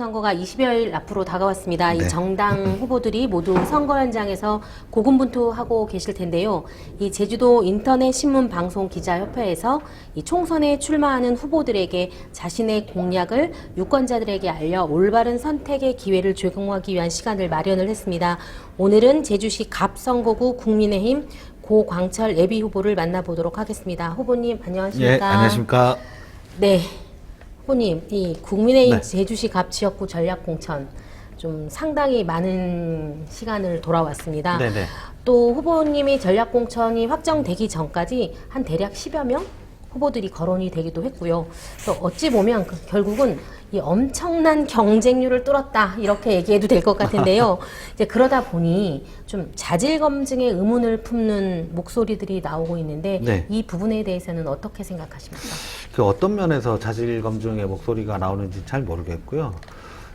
선거가 20여일 앞으로 다가왔습니다. 네. 이 정당 후보들이 모두 선거 현장에서 고군분투하고 계실 텐데요. 이 제주도 인터넷 신문 방송 기자 협회에서 이 총선에 출마하는 후보들에게 자신의 공약을 유권자들에게 알려 올바른 선택의 기회를 제공하기 위한 시간을 마련을 했습니다. 오늘은 제주시 갑선거구 국민의힘 고광철 예비 후보를 만나보도록 하겠습니다. 후보님 안녕하십니까? 예, 안녕하십니까. 네. 후보님, 이 국민의힘 네. 제주시 갑지역구 전략공천 좀 상당히 많은 시간을 돌아왔습니다. 네네. 또 후보님이 전략공천이 확정되기 전까지 한 대략 10여 명 후보들이 거론이 되기도 했고요. 또 어찌 보면 그 결국은 이 엄청난 경쟁률을 뚫었다 이렇게 얘기해도 될 것 같은데요. 이제 그러다 보니 좀 자질 검증에 의문을 품는 목소리들이 나오고 있는데 네. 이 부분에 대해서는 어떻게 생각하십니까? 그 어떤 면에서 자질 검증의 목소리가 나오는지 잘 모르겠고요.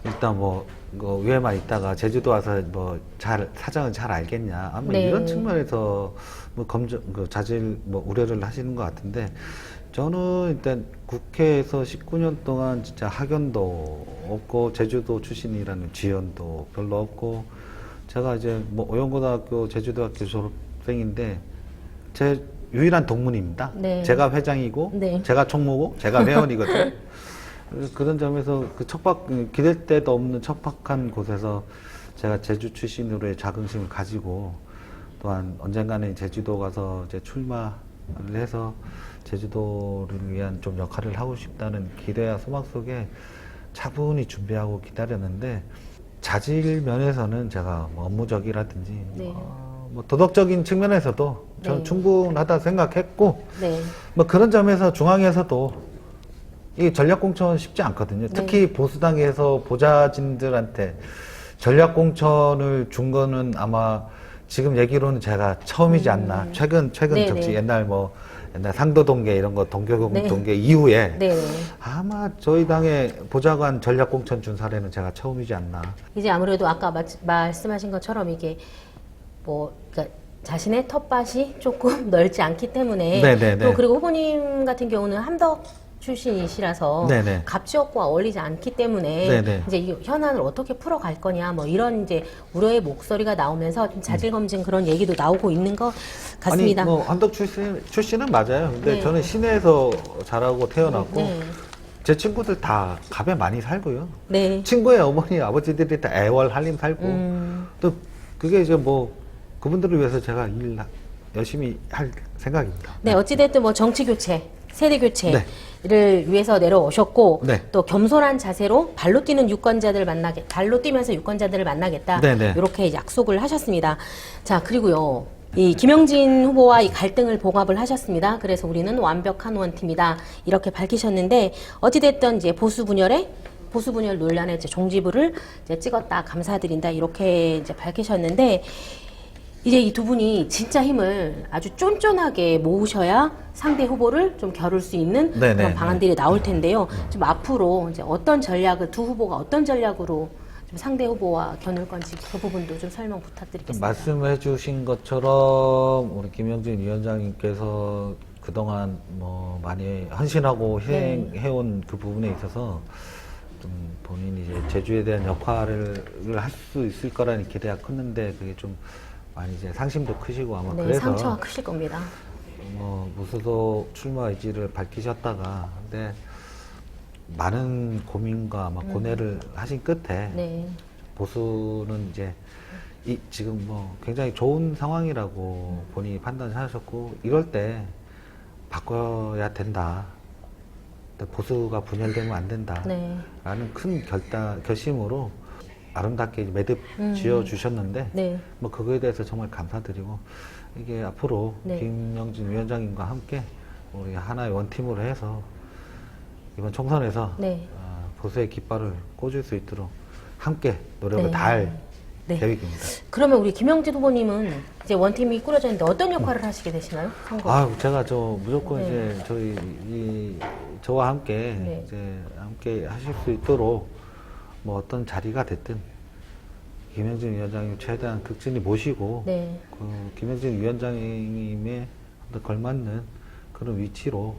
일단 뭐, 그 위에만 있다가 제주도 와서 뭐 잘 사정은 잘 알겠냐. 아마 네. 이런 측면에서 뭐 검증 그 자질 뭐 우려를 하시는 것 같은데 저는 일단 국회에서 19년 동안 진짜 학연도 없고 제주도 출신이라는 지연도 별로 없고 제가 이제 뭐 오영고등학교 제주도학교 졸업생인데 제 유일한 동문입니다. 네. 제가 회장이고 네. 제가 총무고 제가 회원이거든요. 그런 점에서 그 척박 기댈 데도 없는 척박한 곳에서 제가 제주 출신으로의 자긍심을 가지고 또한 언젠가는 제주도 가서 이제 출마를 해서 제주도를 위한 좀 역할을 하고 싶다는 기대와 소망 속에 차분히 준비하고 기다렸는데 자질 면에서는 제가 뭐 업무적이라든지 네. 어, 뭐 도덕적인 측면에서도 저는 네. 충분하다 생각했고 네. 뭐 그런 점에서 중앙에서도 이 전략공천 쉽지 않거든요. 네. 특히 보수당에서 보좌진들한테 전략공천을 준 거는 아마 지금 얘기로는 제가 처음이지 않나. 최근 최근 음. 네, 정치 네. 옛날 뭐 옛날 상도 동계 이런 거 동교동 네. 동계 이후에 네. 아마 저희 당의 보좌관 전략 공천 준 사례는 제가 처음이지 않나. 이제 아무래도 아까 마- 말씀하신 것처럼 이게 뭐 그러니까 자신의 텃밭이 조금 넓지 않기 때문에 네네네. 또 그리고 후보님 같은 경우는 함덕 출신이시라서 네네. 갑 지역과 어울리지 않기 때문에 네네. 이제 이 현안을 어떻게 풀어갈 거냐 뭐 이런 이제 우려의 목소리가 나오면서 좀 자질 검증 그런 얘기도 나오고 있는 것 같습니다. 아니 뭐 한덕 출신 출신은 맞아요. 근데 네. 저는 시내에서 자라고 태어났고 네. 제 친구들 다 갑에 많이 살고요. 네. 친구의 어머니 아버지들이 다 애월 한림 살고 음. 또 그게 이제 뭐 그분들을 위해서 제가 일 하- 열심히 할 생각입니다. 네, 어찌됐든 뭐 정치 교체, 세대 교체를 네. 위해서 내려오셨고 네. 또 겸손한 자세로 발로 뛰는 유권자들을 만나게 발로 뛰면서 유권자들을 만나겠다. 네, 네. 이렇게 약속을 하셨습니다. 자, 그리고요. 이 김영진 후보와 이 갈등을 봉합을 하셨습니다. 그래서 우리는 완벽한 원팀이다. 이렇게 밝히셨는데 어찌됐든 이제 보수 분열에 보수 분열 논란에 이제 종지부를 이제 찍었다. 감사드린다. 이렇게 이제 밝히셨는데 이제 이 두 분이 진짜 힘을 아주 쫀쫀하게 모으셔야 상대 후보를 좀 겨룰 수 있는 네네, 그런 방안들이 나올 텐데요. 좀 앞으로 이제 어떤 전략을 두 후보가 어떤 전략으로 좀 상대 후보와 겨눌 건지 그 부분도 좀 설명 부탁드리겠습니다. 말씀해 주신 것처럼 우리 김영진 위원장님께서 그동안 뭐 많이 헌신하고 네. 행해온 그 부분에 있어서 좀 본인이 이제 제주에 대한 역할을 할 수 있을 거라는 기대가 컸는데 그게 좀 많이 이제 상심도 크시고 아마 네, 그래서 상처가 크실 겁니다. 뭐 무소속 출마 의지를 밝히셨다가 근데 많은 고민과 아마 고뇌를 하신 끝에 음. 네. 보수는 이제 이 지금 뭐 굉장히 좋은 상황이라고 본인이 판단하셨고 이럴 때 바꿔야 된다. 보수가 분열되면 안 된다. 네. 라는 큰 결단 결심으로 아름답게 매듭 음. 지어 주셨는데 네. 뭐 그거에 대해서 정말 감사드리고 이게 앞으로 네. 김영진 위원장님과 함께 우리 하나의 원팀으로 해서 이번 총선에서 네. 어, 보수의 깃발을 꽂을 수 있도록 함께 노력을 네. 다할 네. 계획입니다. 그러면 우리 김영진 후보님은 이제 원팀이 꾸려졌는데 어떤 역할을 하시게 되시나요? 선거. 아, 제가 저 무조건 네. 이제 저희 이 저와 함께 네. 이제 함께 하실 수 있도록 뭐 어떤 자리가 됐든 김영진 위원장님 최대한 극진히 모시고 네. 그 김영진 위원장님의 걸맞는 그런 위치로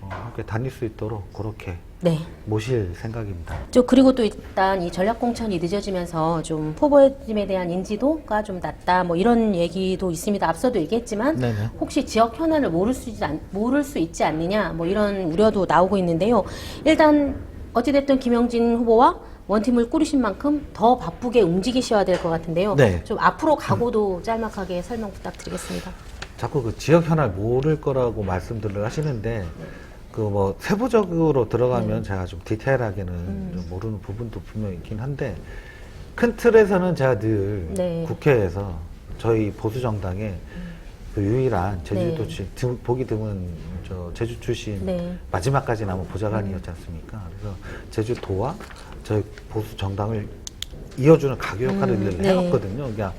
어, 함께 다닐 수 있도록 그렇게 네. 모실 생각입니다. 저 그리고 또 일단 이 전략 공천이 늦어지면서 좀 후보즘에 대한 인지도가 좀 낮다 뭐 이런 얘기도 있습니다. 앞서도 얘기했지만 네네. 혹시 지역 현안을 모를 수 있지 않, 모를 수 있지 않느냐 뭐 이런 우려도 나오고 있는데요. 일단 어찌됐든 김영진 후보와 원팀을 꾸리신 만큼 더 바쁘게 움직이셔야 될 것 같은데요. 네. 좀 앞으로 각오도 짤막하게 설명 부탁드리겠습니다. 자꾸 그 지역 현안 모를 거라고 말씀들을 하시는데 그 뭐 세부적으로 들어가면 제가 좀 디테일하게는 좀 모르는 부분도 분명 있긴 한데 큰 틀에서는 제가 늘 네. 국회에서 저희 보수 정당의 그 유일한 제주도 네. 출 드- 보기 드문 저 제주 출신 네. 마지막까지 남은 보좌관이었지 않습니까? 그래서 제주도와 저희 보수 정당을 이어주는 가교 역할을 음, 늘 네. 해왔거든요. 그러니까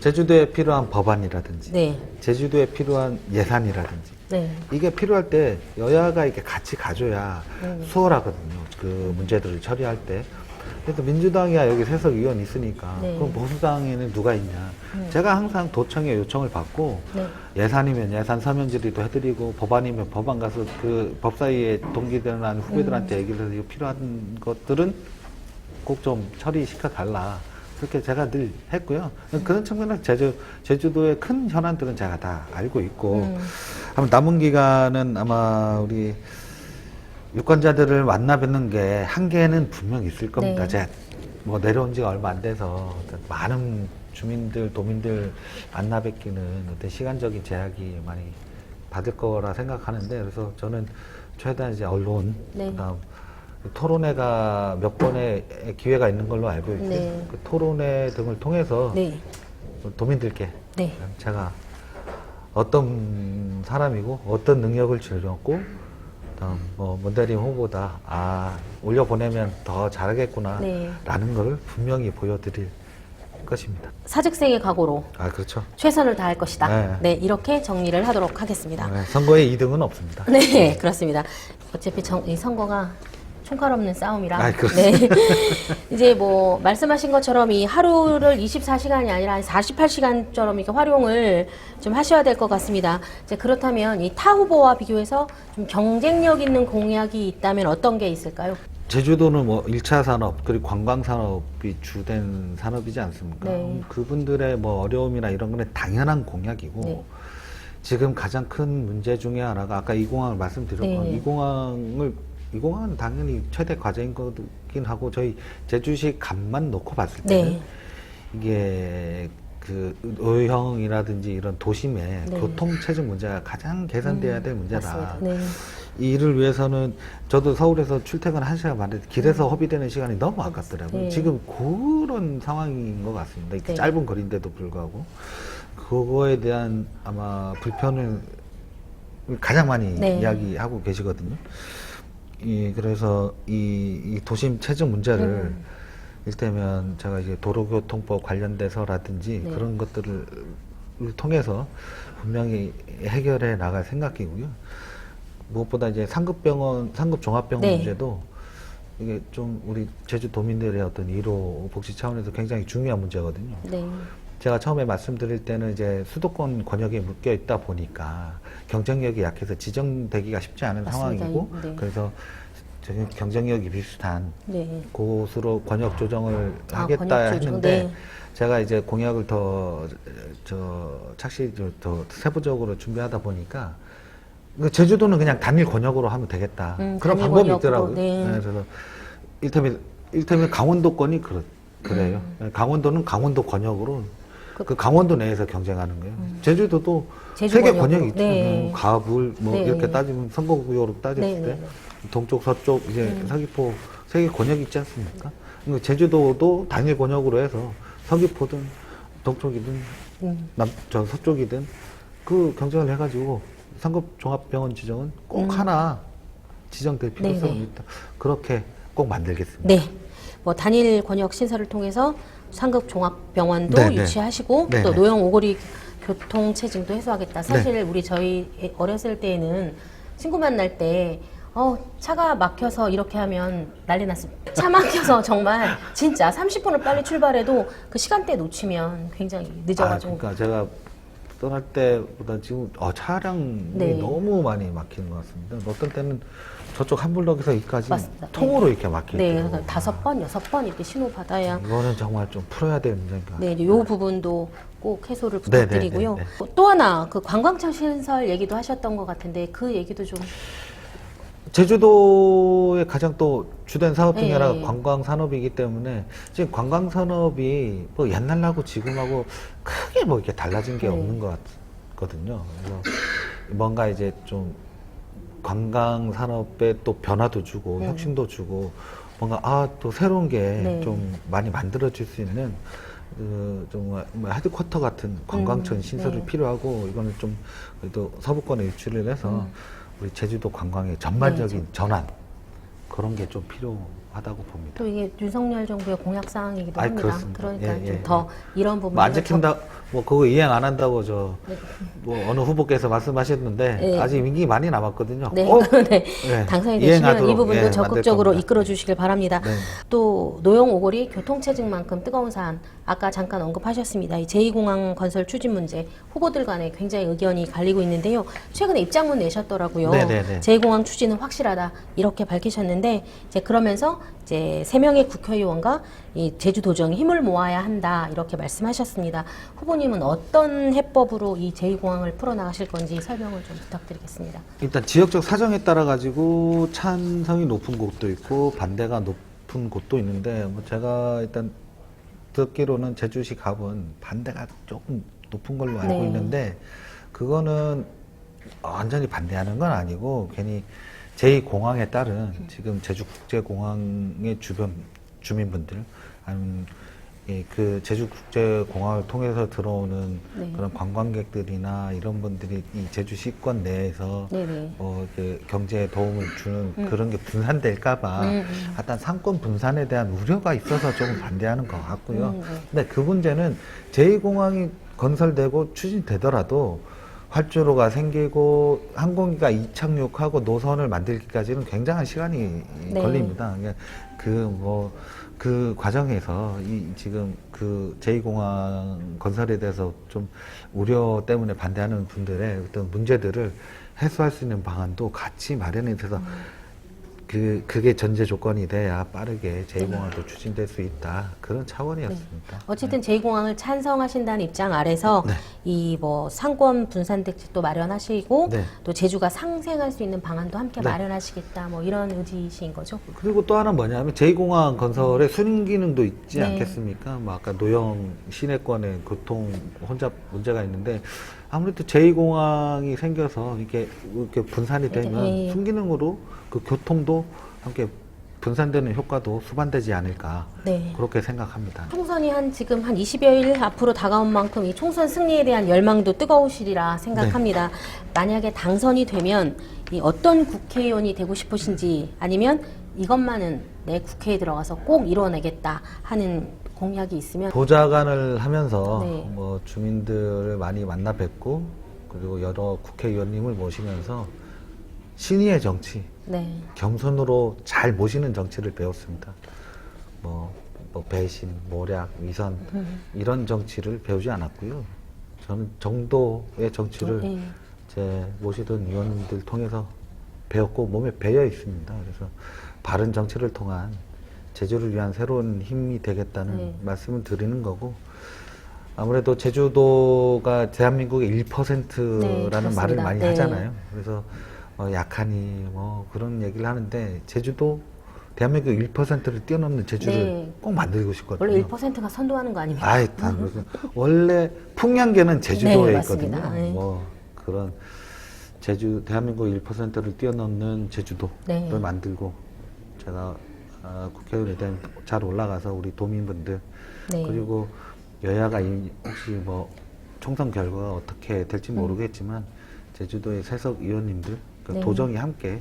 제주도에 필요한 법안이라든지 네. 제주도에 필요한 예산이라든지 네. 이게 필요할 때 여야가 이렇게 같이 가줘야 음. 수월하거든요. 그 문제들을 처리할 때. 그래서 민주당이야 여기 세석 의원 있으니까 네. 그럼 보수당에는 누가 있냐? 음. 제가 항상 도청에 요청을 받고 네. 예산이면 예산 서면 질의도 해드리고 법안이면 법안 가서 그 법사위의 동기들이나 음. 후배들한테 얘기를 해서 이거 필요한 것들은 꼭 좀 처리시켜 달라. 그렇게 제가 늘 했고요. 그런 측면에서 제주, 제주도의 큰 현안들은 제가 다 알고 있고, 음. 아마 남은 기간은 아마 우리 유권자들을 만나 뵙는 게 한계는 분명 있을 겁니다. 네. 제가 뭐 내려온 지가 얼마 안 돼서 많은 주민들, 도민들 만나 뵙기는 어떤 시간적인 제약이 많이 받을 거라 생각하는데 그래서 저는 최대한 이제 언론, 네. 그다음 토론회가 몇 번의 기회가 있는 걸로 알고 있고 네. 그 토론회 등을 통해서 네. 도민들께 네. 제가 어떤 사람이고 어떤 능력을 지녔고 다음 뭐 문대림 후보다 아 올려 보내면 더 잘하겠구나 네. 라는 것을 분명히 보여드릴 것입니다. 사직생의 각오로 아 그렇죠. 최선을 다할 것이다. 네. 네, 이렇게 정리를 하도록 하겠습니다. 네, 선거에 2등은 없습니다. 네, 그렇습니다. 어차피 정, 이 선거가 총칼 없는 싸움이라. 그렇습니다. 네. 이제 뭐 말씀하신 것처럼 이 하루를 24시간이 아니라 한 48시간처럼 이렇게 활용을 좀 하셔야 될 것 같습니다. 이제 그렇다면 이 타 후보와 비교해서 좀 경쟁력 있는 공약이 있다면 어떤 게 있을까요? 제주도는 뭐 1차 산업 그리고 관광 산업이 주된 산업이지 않습니까? 네. 그분들의 뭐 어려움이나 이런 거는 당연한 공약이고 네. 지금 가장 큰 문제 중에 하나가 아까 이 공항을 말씀드렸고 네. 이 공항을 이 공항은 당연히 최대 과제인 거긴 하고 저희 제주시 값만 놓고 봤을 때는 네. 이게 그 의형이라든지 이런 도심의 네. 교통 체증 문제가 가장 개선돼야 될 문제다. 맞습니다. 네. 이 일을 위해서는 저도 서울에서 출퇴근 한 시간 반에 길에서 허비되는 시간이 너무 아깝더라고요. 네. 지금 그런 상황인 것 같습니다. 이렇게 네. 짧은 거리인데도 불구하고 그거에 대한 아마 불편을 가장 많이 네. 이야기하고 계시거든요. 이 그래서 이, 이 도심 체증 문제를 음. 일테면 제가 이제 도로교통법 관련돼서라든지 네. 그런 것들을 통해서 분명히 해결해 나갈 생각이고요. 무엇보다 이제 상급병원, 상급종합병원 네. 문제도 이게 좀 우리 제주 도민들의 어떤 일호 복지 차원에서 굉장히 중요한 문제거든요. 네. 제가 처음에 말씀드릴 때는 이제 수도권 권역에 묶여 있다 보니까 경쟁력이 약해서 지정되기가 쉽지 않은 맞습니다. 상황이고 네. 그래서 경쟁력이 비슷한 네. 곳으로 권역 조정을 아, 하겠다 권역 조정, 했는데 네. 제가 이제 공약을 더 저 착시 저- 더 세부적으로 준비하다 보니까 그 제주도는 그냥 단일 권역으로 하면 되겠다 음, 그런 방법이 권역으로, 있더라고요. 네. 그래서 일테면 일테면 강원도권이 그렇 그래요. 강원도는 강원도 권역으로 음. 그- 그, 강원도 내에서 경쟁하는 거예요. 제주도도 제주 권역으로. 권역이 있죠. 네. 음, 가불 뭐 네. 이렇게 따지면 선거구역으로 따졌을 네, 때 네, 네. 동쪽 서쪽 이제 음. 서귀포 세개 권역이 있지 않습니까? 그리고 제주도도 단일 권역으로 해서 서귀포든 동쪽이든 음. 남저 서쪽이든 그 경쟁을 해가지고 상급 종합병원 지정은 꼭 음. 하나 지정될 필요성이. 있다. 그렇게 꼭 만들겠습니다. 네. 뭐 단일 권역 신설을 통해서 상급 종합병원도 네, 네. 유치하시고 네, 또 네. 노영 오거리 교통 체증도 해소하겠다. 사실 우리 저희 어렸을 때에는 친구 만날 때 어, 차가 막혀서 이렇게 하면 난리 났습니다. 차 막혀서 정말 진짜 30분을 빨리 출발해도 그 시간대 놓치면 굉장히 아, 늦어가지고. 그러니까 제가 떠날 때보다 지금 어, 차량이 네. 너무 많이 막히는 것 같습니다. 어떤 때는 저쪽 한 블럭에서 여기까지 맞습니다. 통으로 이렇게 막힐 네, 그래서 다섯 번, 여섯 번 이렇게 신호 받아야 이거는 정말 좀 풀어야 되는 문제인 같아요. 네, 이제 요 부분도 꼭 해소를 네, 네, 부탁드리고요. 네, 네. 또 하나 그 관광청 신설 얘기도 하셨던 것 같은데 그 얘기도 좀 제주도의 가장 또 주된 사업 중에 예, 하나가 예. 관광 산업이기 때문에 지금 관광 산업이 뭐 옛날하고 지금하고 크게 뭐 이렇게 달라진 게 네. 없는 것 같거든요. 그래서 뭔가 이제 좀 관광 산업에 또 변화도 주고 네. 혁신도 주고 뭔가 아 또 새로운 게좀 네. 많이 만들어질 수 있는 그 정말 뭐 헤드쿼터 같은 관광청 음, 신설이 네. 필요하고 이거는 좀 그래도 서부권에 유치를 해서 음. 우리 제주도 관광의 전반적인 네, 전환. 그런 게 좀 필요 하다고 봅니다. 또 이게 윤석열 정부의 공약 사항이기도 아이, 합니다. 그렇습니다. 그러니까 예, 예, 좀더 이런 부분 뭐안 지킨다, 뭐 그거 이행 안 한다고 저 네. 뭐 어느 후보께서 말씀하셨는데 네. 아직 임기 많이 남았거든요. 네, 꼭 네. 네, 당선이 되시면 이 부분도 예, 적극적으로. 이끌어 주시길 바랍니다. 네. 또 노영 오골이 교통체증만큼 뜨거운 사안 아까 잠깐 언급하셨습니다. 이 제2공항 건설 추진 문제 후보들 간에 굉장히 의견이 갈리고 있는데요. 최근에 입장문 내셨더라고요. 네, 네, 네. 제2공항 추진은 확실하다 이렇게 밝히셨는데 이제 그러면서 이제 세 명의 국회의원과 이 제주도정이 힘을 모아야 한다 이렇게 말씀하셨습니다. 후보님은 어떤 해법으로 이 제2공항을 풀어나가실 건지 설명을 좀 부탁드리겠습니다. 일단 지역적 사정에 따라 가지고 찬성이 높은 곳도 있고 반대가 높은 곳도 있는데 뭐 제가 일단 듣기로는 제주시 갑은 반대가 조금 높은 걸로 알고 네. 있는데 그거는 완전히 반대하는 건 아니고 괜히 제2공항에 따른 지금 제주국제공항의 주변 주민분들 아니면 예, 그 제주국제공항을 통해서 들어오는 네. 그런 관광객들이나 이런 분들이 이 제주시권 내에서 네네. 어, 그 경제에 도움을 주는 음. 그런 게 분산될까봐 음, 음. 약간 상권 분산에 대한 우려가 있어서 조금 반대하는 것 같고요. 음, 네. 근데 그 문제는 제2공항이 건설되고 추진되더라도 활주로가 생기고 항공기가 이착륙하고 노선을 만들기까지는 굉장한 시간이 네. 걸립니다. 그뭐 그 과정에서 이 지금 그 제2공항 건설에 대해서 좀 우려 때문에 반대하는 분들의 어떤 문제들을 해소할 수 있는 방안도 같이 마련이 돼서 그 그게 전제 조건이 돼야 빠르게 제2공항도 추진될 수 있다 그런 차원이었습니다. 어쨌든 제2공항을 찬성하신다는 입장 아래서 네. 이 뭐 상권 분산 대책도 마련하시고 네. 또 제주가 상생할 수 있는 방안도 함께 네. 마련하시겠다 뭐 이런 의지이신 거죠? 그리고 또 하나 뭐냐면 제2공항 건설에 순임 기능도 있지 네. 않겠습니까? 뭐 아까 노영 시내권의 교통 혼잡 문제가 있는데 아무래도 제2공항이 생겨서 이렇게 이렇게 분산이 되면 네. 순기능으로 그 교통도 함께 분산되는 효과도 수반되지 않을까 네. 그렇게 생각합니다. 총선이 한 지금 한 20여일 앞으로 다가온 만큼 이 총선 승리에 대한 열망도 뜨거우시리라 생각합니다. 네. 만약에 당선이 되면 이 어떤 국회의원이 되고 싶으신지 아니면 이것만은 내 국회에 들어가서 꼭 이뤄내겠다 하는 공약이 있으면 보좌관을 하면서 네. 뭐 주민들을 많이 만나 뵙고 그리고 여러 국회의원님을 모시면서 신의의 정치, 네. 겸손으로 잘 모시는 정치를 배웠습니다. 뭐, 뭐 배신, 모략, 위선 음. 이런 정치를 배우지 않았고요. 저는 정도의 정치를 네. 제 모시던 위원님들 통해서 배웠고 몸에 배어 있습니다. 그래서 바른 정치를 통한 제주를 위한 새로운 힘이 되겠다는 네. 말씀을 드리는 거고 아무래도 제주도가 대한민국의 1%라는 네. 말을 많이 네. 하잖아요. 그래서 어, 약하니 뭐 그런 얘기를 하는데 제주도 대한민국 1%를 뛰어넘는 제주를 네. 꼭 만들고 싶거든요. 원래 1%가 선도하는 거 아닙니까? 아이, 다 무슨 원래 풍량계는 제주도에 네, 있거든요. 네. 뭐 그런 제주 대한민국 1%를 뛰어넘는 제주도를 네. 만들고 제가 아, 국회의원에 대한 잘 올라가서 우리 도민분들 네. 그리고 여야가 이- 혹시 뭐 총선 결과가 어떻게 될지 모르겠지만 제주도의 세석 의원님들 그 네. 도정이 함께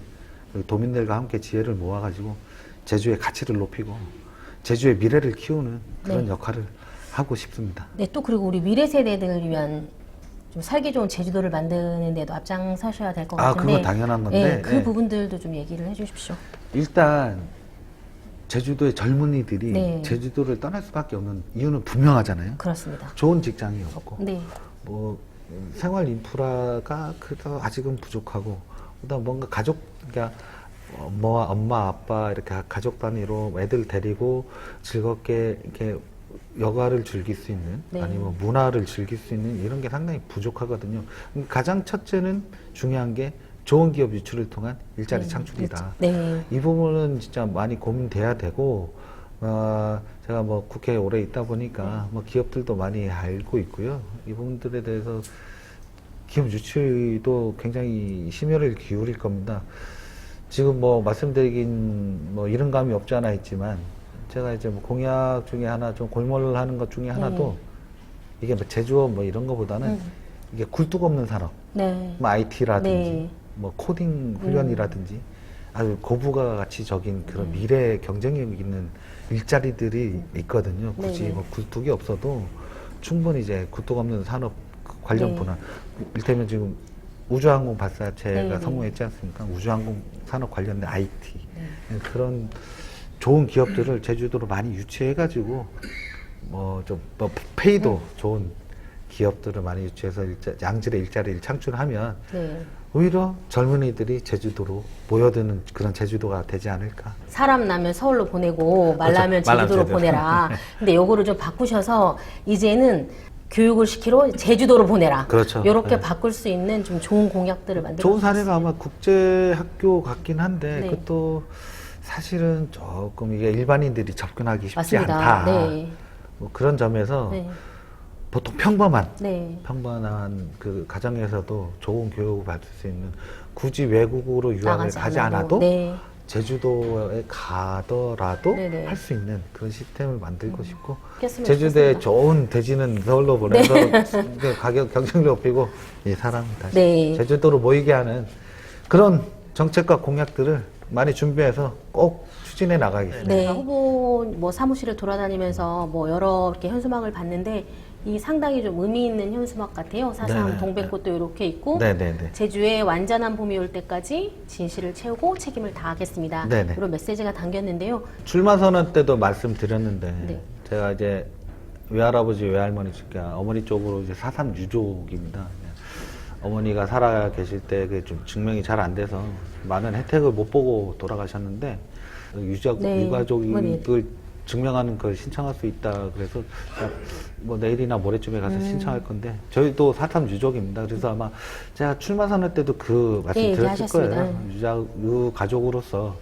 그리고 도민들과 함께 지혜를 모아가지고 제주의 가치를 높이고 제주의 미래를 키우는 그런 네. 역할을 하고 싶습니다. 네, 또 그리고 우리 미래 세대들을 위한 좀 살기 좋은 제주도를 만드는 데도 앞장서셔야 될 것 아, 같은데. 그건 당연한 건데, 네, 그 네. 부분들도 좀 얘기를 해 주십시오. 일단 제주도의 젊은이들이 네. 제주도를 떠날 수밖에 없는 이유는 분명하잖아요. 그렇습니다. 좋은 직장이 없고 네. 뭐 생활 인프라가 그래도 아직은 부족하고 그다음 뭔가 가족 그러니까 엄마와 엄마 아빠 이렇게 가족 단위로 애들 데리고 즐겁게 이렇게 여가를 즐길 수 있는 네. 아니면 문화를 즐길 수 있는 이런 게 상당히 부족하거든요. 가장 첫째는 중요한 게 좋은 기업 유출을 통한 일자리 창출이다. 네. 이 부분은 진짜 많이 고민돼야 되고 어, 제가 뭐 국회에 오래 있다 보니까 뭐 기업들도 많이 알고 있고요. 이 부분들에 대해서 기업 유치도 굉장히 심혈을 기울일 겁니다. 지금 뭐 말씀드리긴 뭐 이런 감이 없지 않아 있지만 제가 이제 뭐 공약 중에 하나 좀 골몰을 하는 것 중에 하나도 이게 뭐 제조업 뭐 이런 거보다는 음. 이게 굴뚝 없는 산업 네. 뭐 IT라든지 네. 음. 뭐 코딩 훈련이라든지 아주 고부가 가치 적인 그런 네. 미래 경쟁력 있는 일자리들이 있거든요. 굳이 네, 네. 뭐 굴뚝이 없어도 충분히 이제 굴뚝 없는 산업 관련 네. 분야. 일테면 지금 우주항공 발사체가 네, 네. 성공했지 않습니까? 우주항공 산업 관련된 IT 네. 그런 좋은 기업들을 제주도로 많이 유치해가지고 뭐좀 뭐 페이도 네. 좋은 기업들을 많이 유치해서 일자, 양질의 일자리를 창출하면 네. 오히려 젊은이들이 제주도로 모여드는 그런 제주도가 되지 않을까. 사람 나면 서울로 보내고 말 그렇죠. 나면 말 나면 제주도로 제주도. 보내라. 근데 요거를 좀 바꾸셔서 이제는 교육을 시키러 제주도로 보내라. 그렇죠. 이렇게 네. 바꿀 수 있는 좀 좋은 공약들을 만들어 좋은 사례가 아마 국제 학교 같긴 한데 네. 그것도 사실은 조금 이게 일반인들이 접근하기 쉽지 맞습니다. 않다. 네. 뭐 그런 점에서 네. 보통 평범한 네. 평범한 그 가정에서도 좋은 교육을 받을 수 있는 굳이 외국으로 유학을 나가지 가지 않아도. 않아도 네. 제주도에 가더라도 네네. 할 수 있는 그런 시스템을 만들고 싶고 그랬으면 제주도에 좋겠습니다. 좋은 돼지는 서울로 보내서 그 가격 경쟁력 높이고 이 사람 다시 네. 제주도로 모이게 하는 그런 정책과 공약들을 많이 준비해서 꼭 추진해 나가겠습니다. 네. 후보 뭐 사무실을 돌아다니면서 뭐 여러 이렇게 현수막을 봤는데 이 상당히 좀 의미 있는 현수막 같아요. 사상 네네. 동백꽃도 이렇게 있고 네 네 네. 제주에 완전한 봄이 올 때까지 진실을 채우고 책임을 다하겠습니다. 네 네. 이런 메시지가 담겼는데요. 출마 선언 때도 말씀드렸는데 네. 제가 이제 외할아버지 외할머니 쪽 어머니 쪽으로 이제 사삼 유족입니다. 어머니가 살아 계실 때 그게 좀 증명이 잘 안 돼서 많은 혜택을 못 보고 돌아가셨는데 유족 네. 유가족을 증명하는 걸 신청할 수 있다 그래서 뭐 내일이나 모레쯤에 가서 음. 신청할 건데 저희도 사탐 유족입니다. 그래서 아마 제가 출마 선언 때도 그 말씀 예, 드렸을 얘기하셨습니다. 거예요. 유자, 유 가족으로서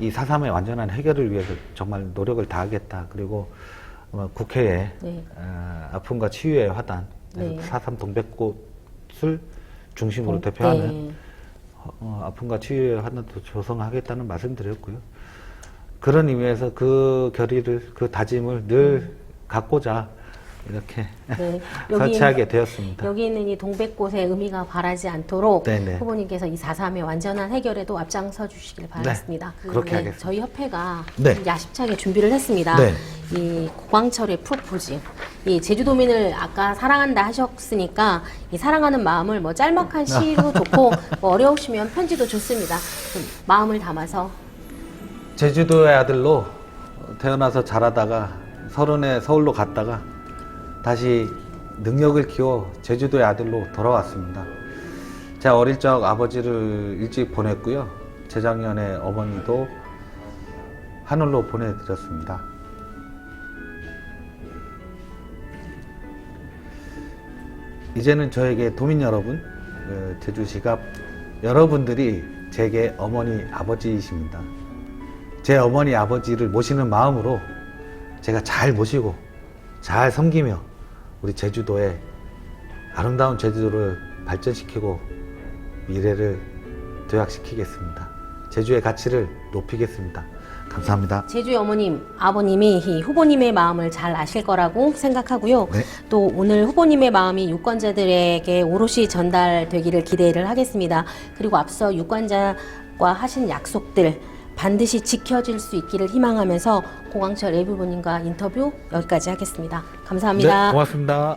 이 사삼의 완전한 해결을 위해서 정말 노력을 다하겠다. 그리고 아마 국회에 네. 어, 아픔과 치유의 화단, 네. 사삼 동백꽃을 중심으로 동- 대표하는 네. 어, 아픔과 치유의 화단도 조성하겠다는 말씀드렸고요. 그런 의미에서 그 결의를, 그 다짐을 늘 갖고자 이렇게 네. 설치하게 되었습니다. 여기 있는 이 동백꽃의 의미가 바라지 않도록 네네. 후보님께서 이 4.3의 완전한 해결에도 앞장서 주시길 바라겠습니다. 네, 그렇게 하겠습니다. 저희 협회가 네. 좀 야심차게 준비를 했습니다. 네. 이 고광철의 프로포즈. 이 제주도민을 아까 사랑한다 하셨으니까 이 사랑하는 마음을 뭐 짤막한 시로 좋고 뭐 어려우시면 편지도 좋습니다. 좀 마음을 담아서 제주도의 아들로 태어나서 자라다가 서른에 서울로 갔다가 다시 능력을 키워 제주도의 아들로 돌아왔습니다. 제가 어릴 적 아버지를 일찍 보냈고요. 재작년에 어머니도 하늘로 보내드렸습니다. 이제는 저에게 도민 여러분, 그 제주시갑 여러분들이 제게 어머니 아버지이십니다. 제 어머니 아버지를 모시는 마음으로 제가 잘 모시고 잘 섬기며 우리 제주도의 아름다운 제주도를 발전시키고 미래를 도약시키겠습니다. 제주의 가치를 높이겠습니다. 감사합니다. 제주의 어머님, 아버님이 이 후보님의 마음을 잘 아실 거라고 생각하고요. 네. 또 오늘 후보님의 마음이 유권자들에게 오롯이 전달되기를 기대를 하겠습니다. 그리고 앞서 유권자과 하신 약속들 반드시 지켜질 수 있기를 희망하면서 고광철 예비부님과 인터뷰 여기까지 하겠습니다. 감사합니다. 네, 고맙습니다.